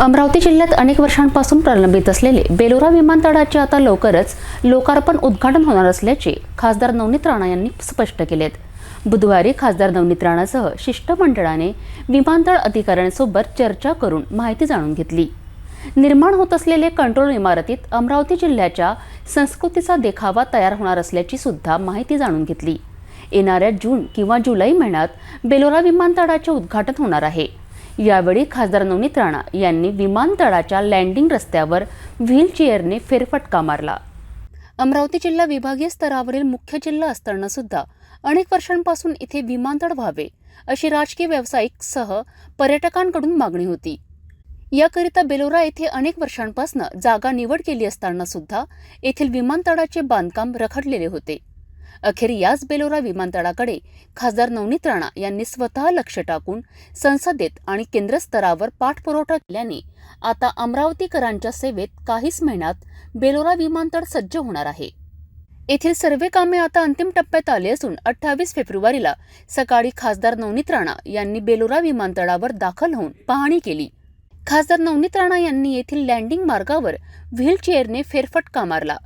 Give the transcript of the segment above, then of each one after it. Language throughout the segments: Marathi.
अमरावती जिल्ह्यात अनेक वर्षांपासून प्रलंबित असलेले बेलोरा विमानतळाचे आता लवकरच लोकार्पण उद्घाटन होणार असल्याचे खासदार नवनीत राणा यांनी स्पष्ट केलेत. बुधवारी खासदार नवनीत राणासह शिष्टमंडळाने विमानतळ अधिकाऱ्यांसोबत चर्चा करून माहिती जाणून घेतली. निर्माण होत असलेले कंट्रोल इमारतीत अमरावती जिल्ह्याच्या संस्कृतीचा देखावा तयार होणार असल्याची सुद्धा माहिती जाणून घेतली. येणाऱ्या जून किंवा जुलै महिन्यात बेलोरा विमानतळाचे उद्घाटन होणार आहे. यावेळी खासदार नवनीत राणा यांनी विमानतळाच्या लँडिंग रस्त्यावर व्हीलचेअरने फेरफटका मारला. अमरावती जिल्हा विभागीय स्तरावरील मुख्य जिल्हा असताना सुद्धा अनेक वर्षांपासून इथे विमानतळ व्हावे अशी राजकीय व्यावसायिक सह पर्यटकांकडून मागणी होती. याकरिता बेलोरा येथे अनेक वर्षांपासून जागा निवड केली असताना सुद्धा येथील विमानतळाचे बांधकाम रखडलेले होते. अखेर याच बेलोरा विमानतळाकडे खासदार नवनीत राणा यांनी स्वतः लक्ष टाकून संसदेत आणि केंद्र स्तरावर पाठपुरवठा केल्याने आता अमरावतीकरांच्या सेवेत काहीच महिन्यात बेलोरा विमानतळ सज्ज होणार आहे. येथील सर्वे कामे आता अंतिम टप्प्यात आली असून अठ्ठावीस फेब्रुवारीला सकाळी खासदार नवनीत राणा यांनी बेलोरा विमानतळावर दाखल होऊन पाहणी केली. खासदार नवनीत राणा यांनी येथील लँडिंग मार्गावर व्हीलचेअरने फेरफटका मारला.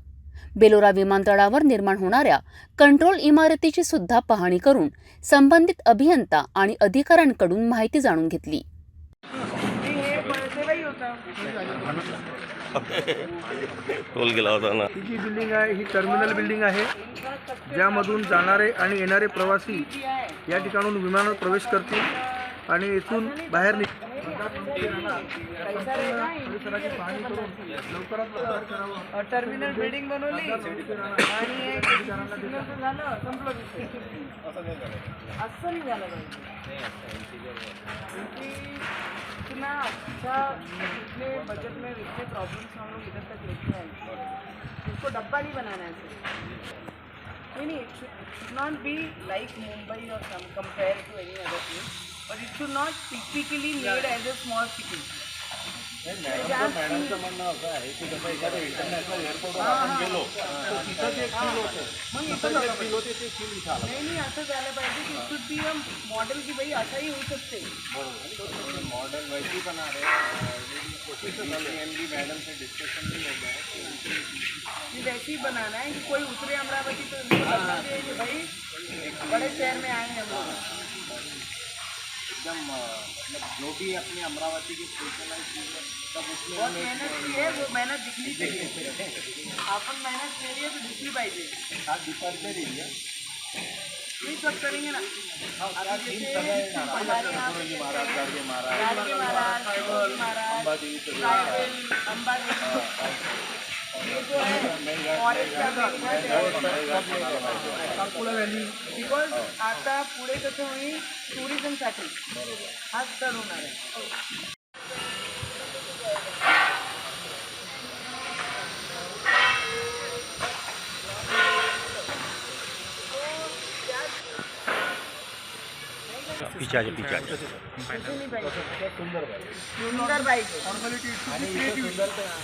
बेलोरा विमानतळावर निर्माण होणाऱ्या कंट्रोल इमारतीची सुद्धा पाहणी करून संबंधित अभियंता आणि अधिकाऱ्यांकडून माहिती जाणून घेतली. हे टोल गेला होता ना. ही जी बिल्डिंग आहे ही टर्मिनल बिल्डिंग आहे ज्यामधून जाणारे आणि येणारे प्रवासी या ठिकाणून विमानात प्रवेश करतील आणि इथून बाहेर निघ लवकर करावं टर्मिनल बिल्डिंग बनवली. आणि एक झालं, संपलं. असं नाही झालं अच्छा इतने बजट में इतने प्रॉब्लम्स हम लोग इधर तक लेके आए इसको डब्बा नहीं बनाना है. नहीं नहीं नॉट बी लाइक मुंबई और compare to any other place but it should not typically made as a small city मॅडमचं म्हणणं असं आहे की जसं एखाद्या इंटरनॅशनल एअरपोर्टवर आपण गेलो तर तिथं जे फील होतं मग इथं जे फील होते ते फील इथं आलं नाही नाही असं झालं पाहिजे की शुड बी अ मॉडेल की भाई असाही होऊ शकते मॉडर्न वैसी बना रहे एम डी मैडम से डिस्कशन भी हो गया कि वैसे ही बनाना है कि कोई उतरे अमरावती तो लगना भाई बड़े शहर में आए हैं हम लोग एकदम अ, मतलब जो भी अपने अमरावती की स्पेशलाइज चीज़ है सब उसमें बहुत हमें मेहनत की है वो मेहनत दिखनी चाहिए। आपण मेहनत केली है तो दिखली पाहिजे आज दुपारचे रही है। नहीं सब करेंगे ना। अभी जैसे हमारे यहाँ पे गुरुजी महाराज गाडगे महाराज। गाडगे महाराज शिवाजी महाराज रायवेल अंबादेवी ये जो है फॉरेस्ट का सातपुडा व्हॅली बिकॉज आता पुढे कसं होईल? टुरिझमसाठी हा स्थळ होणार आहे. हो. पीछे आजा पीछे आजा कुठे सुंदर पाहिजे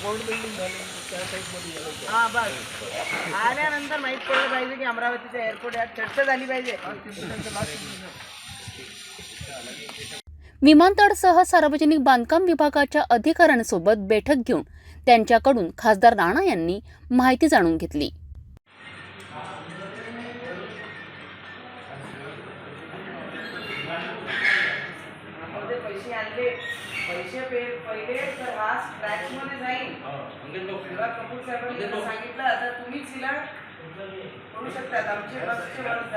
गोल्ड बस आल्यानंतर माहीत पडलं पाहिजे की अमरावतीचं एअरपोर्ट यात चर्चा झाली पाहिजे विमानतळसह सार्वजनिक बांधकाम विभागाच्या अधिकाऱ्यांसोबत बैठक घेऊन त्यांच्याकडून खासदार राणा यांनी माहिती जाणून घेतली. पैसे आणले पैसे पे पहिले तर हा स्क्रॅच मध्ये जाईल तेव्हा कपूर साहेबांनी जर सांगितलं आता तुम्हीच तिला करू शकतात आमचे बसचे वर्ष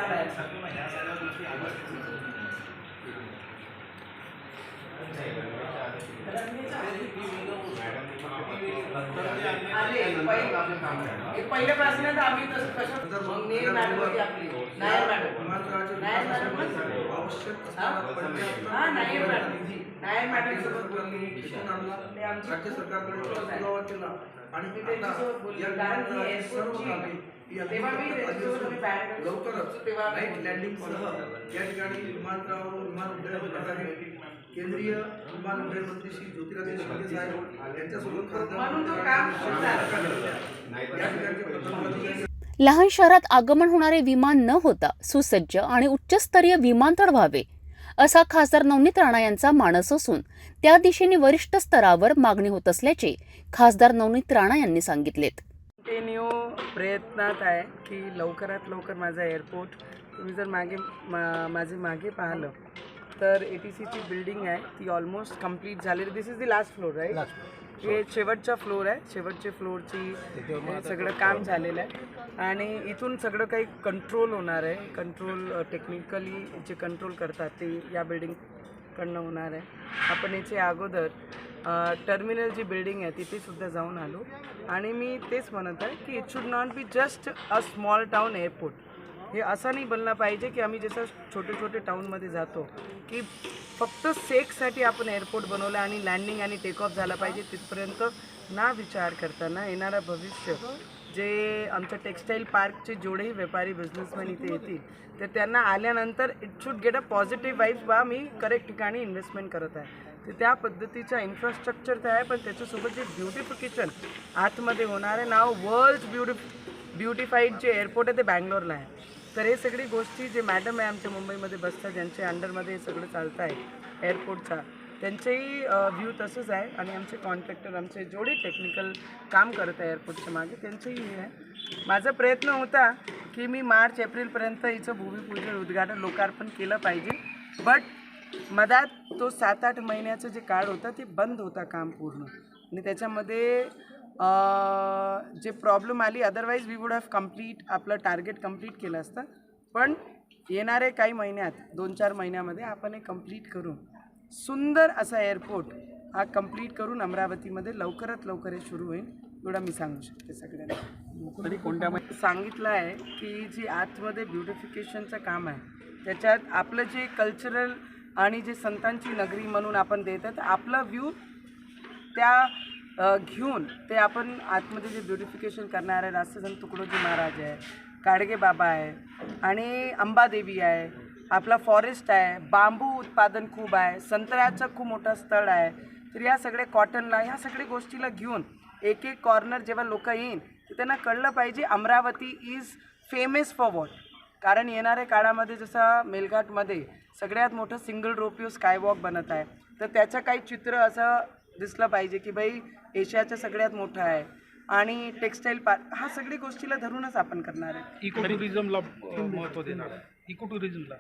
हे पहिल्यापासून तर आम्ही तसं कसं मग नेर मॅडम होती आपली. नायर मॅडम. नायर मॅडम आवश्यक हा? राज्य सरकारकडे केला आणि तेव्हा मी लवकरच तेव्हा नाईट लँडिंगसह या ठिकाणी विमानतळावर विमान उड्डाण होणार आहे केंद्रीय विमान उड्डयन मंत्री श्री ज्योतिरादित्य शिंदे साहेब यांच्यासोबत खासदार या ठिकाणचे लहान शहरात आगमन होणारे विमान न होता सुसज्ज आणि उच्चस्तरीय विमानतळ व्हावे असा खासदार नवनीत राणा यांचा मानस असून त्या दिशेने वरिष्ठ स्तरावर मागणी होत असल्याचे खासदार नवनीत राणा यांनी सांगितलेत. कंटिन्यू प्रयत्नात आहे की लवकरात लवकर माझा एअरपोर्ट तुम्ही जर मागे मा माझे मागे पाहिलं तर ए टी सीची बिल्डिंग आहे ती ऑलमोस्ट कंप्लीट झालेली. This is the last floor right हे शेवटचा फ्लोर आहे. शेवटच्या फ्लोअरची सगळं काम झालेलं आहे. आणि इथून सगळं काही कंट्रोल होणार आहे. कंट्रोल टेक्निकली जे कंट्रोल करतात ते या बिल्डिंगकडनं होणार आहे. आपण याचे अगोदर टर्मिनल जी बिल्डिंग आहे तिथेसुद्धा जाऊन आलो. आणि मी तेच म्हणत आहे की it should not be just a small town airport हे असं नाही बोलणं पाहिजे की आम्ही जसं छोटे छोटे टाऊनमध्ये जातो की फक्त सेकसाठी आपण एअरपोर्ट बनवलं आणि लँडिंग आणि टेक ऑफ झाला पाहिजे तिथपर्यंत ना विचार करताना येणारं भविष्य. जे आमच्या टेक्स्टाईल पार्कचे जेवढेही व्यापारी बिझनेसमॅन इथे येतील तर त्यांना आल्यानंतर it should get a positive vibe बा मी करेक्ट ठिकाणी इन्व्हेस्टमेंट करत आहे. तर त्या पद्धतीचा इन्फ्रास्ट्रक्चर तर आहे पण त्याच्यासोबत जे ब्युटिफिकेशन आतमध्ये होणार आहे नाव वर्ल्ड ब्युटी ब्युटिफाईड जे एअरपोर्ट आहे ते बँगलोरला आहे. तर हे सगळी गोष्टी जे मॅडम आहे आमच्या मुंबईमध्ये बसतात ज्यांच्या अंडरमध्ये हे सगळं चालतं आहे एअरपोर्टचा त्यांचेही व्ह्यू तसंच आहे. आणि आमचे कॉन्ट्रॅक्टर आमचे जेवढे टेक्निकल काम करत आहे एअरपोर्टच्या मागे त्यांचंही हे आहे. माझा प्रयत्न होता की मी मार्च एप्रिलपर्यंत हिचं भूमिपूजन उद्घाटन लोकार्पण केलं पाहिजे. बट मधात तो सात आठ महिन्याचं जे काळ होता ते बंद होता काम पूर्ण. आणि त्याच्यामध्ये जे प्रॉब्लेम आली otherwise we would have complete आपलं टार्गेट कंप्लीट केलं असतं. पण येणारे काही महिन्यात दोन चार महिन्यामध्ये आपण हे कंप्लीट करून सुंदर असा एअरपोर्ट हा कंप्लीट करून अमरावतीमध्ये लवकरात लवकर हे सुरू होईल एवढं मी सांगू शकते सगळ्यांना. तरी कोणत्या सांगितलं आहे की जी आतमध्ये ब्युटिफिकेशनचं काम आहे त्याच्यात आपलं जे कल्चरल आणि जे संतांची नगरी म्हणून आपण देत आहे आपला व्ह्यू त्या घेऊन ते आपण आतमध्ये जे ब्युटिफिकेशन करणार आहे राष्ट्रसंत तुकडोजी महाराज आहे काडगे बाबा आहे आणि अंबादेवी आहे आपला फॉरेस्ट आहे बांबू उत्पादन खूप आहे संत्र्याचं खूप मोठं स्थळ आहे. तर या सगळ्या कॉटनला ह्या सगळ्या गोष्टीला घेऊन एक एक कॉर्नर जेव्हा लोक येईन तर त्यांना कळलं पाहिजे Amravati is famous for what कारण येणाऱ्या काळामध्ये जसं मेलघाटमध्ये सगळ्यात मोठं सिंगल रोपिओ स्कायवॉक बनत आहे तर त्याचं काही चित्र असं दिसलं पाहिजे की बाई एशियाचं सगळ्यात मोठं आहे. आणि टेक्स्टाईल पार्क हा सगळी गोष्टीला धरूनच आपण करणार आहे. इको टुरिझमला महत्त्व देणार आहे. इको टुरिझमला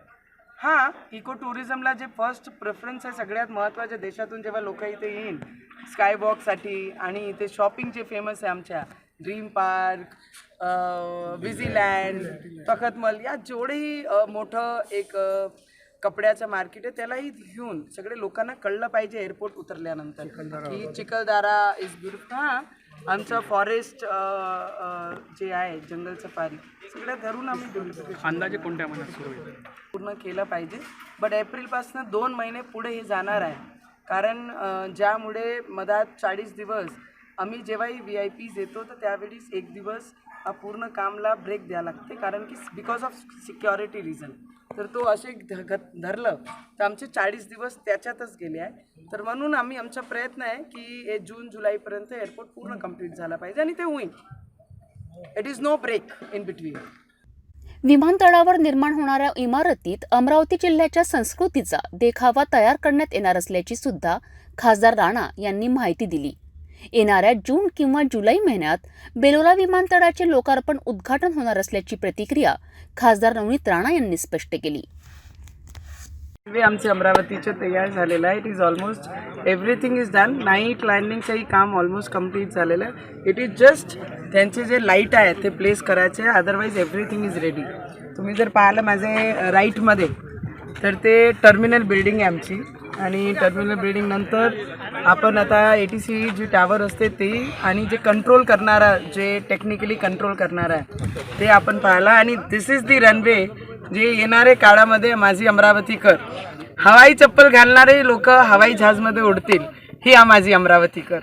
हां इको टुरिझमला जे फर्स्ट प्रेफरन्स आहे सगळ्यात महत्त्वाच्या देशातून जेव्हा लोक इथे येईन स्कायवॉकसाठी आणि इथे शॉपिंग जे फेमस आहे आमच्या ड्रीम पार्क विझीलँड तखतमल या जेवढेही मोठं एक कपड्याचं मार्केट आहे त्यालाही घेऊन सगळे लोकांना कळलं पाहिजे एअरपोर्ट उतरल्यानंतर. की चिखलदारा इज ब्युटिफुल हां आमचं फॉरेस्ट जे आहे जंगल सफारी सगळं धरून आम्ही ब्युटिफिकेशन अंदाजे कोणत्या महिन्यात सुरू होईल? पूर्ण केलं पाहिजे. बट एप्रिलपासून दोन महिने पुढे हे जाणार आहे. कारण ज्यामुळे मधात चाळीस दिवस आम्ही जेव्हाही व्ही आय पीज येतो तर त्यावेळीस एक दिवस पूर्ण कामला ब्रेक द्यावा लागते. कारण की बिकॉज ऑफ सिक्युरिटी रिझन तर तो असे ध- धरलं तर आमचे चाळीस दिवस त्याच्यातच गेले आहे. तर म्हणून आम्ही आमचा प्रयत्न आहे की हे जून जुलैपर्यंत एअरपोर्ट पूर्ण कंप्लीट झाला पाहिजे आणि ते होईल. It is no break in between विमानतळावर निर्माण होणाऱ्या इमारतीत अमरावती जिल्ह्याच्या संस्कृतीचा देखावा तयार करण्यात येणार असल्याची सुद्धा खासदार राणा यांनी माहिती दिली. येणाऱ्या जून किंवा जुलै महिन्यात बेलोरा विमानतळाचे लोकार्पण उद्घाटन होणार असल्याची प्रतिक्रिया खासदार नवनीत राणा यांनी स्पष्ट केली. रेल्वे आमचे अमरावतीचे तयार झालेलं आहे. It is almost everything is done night लँडिंगचंही काम ऑलमोस्ट कंप्लीट झालेलं आहे. इट इज जस्ट त्यांचे जे लाइट आहे ते प्लेस करायचे. अदरवाईज एव्हरीथिंग इज रेडी तुम्ही जर पाहिलं माझे राईटमध्ये तर ते टर्मिनल बिल्डिंग आहे आमची. आणि टर्मिनल बिल्डिंग नंतर आपण आता A T C G tower असते ती आणि जे कंट्रोल करणारा जे टेक्निकली कंट्रोल करणारा आहे ते आपण पाहिला. आणि दिस इज दी रनवे जे येणारे काळामध्ये माझी अमरावतीकर हवाई चप्पल घालणारे लोक हवाई जहाजमध्ये उडतील ही आ माझी अमरावतीकर.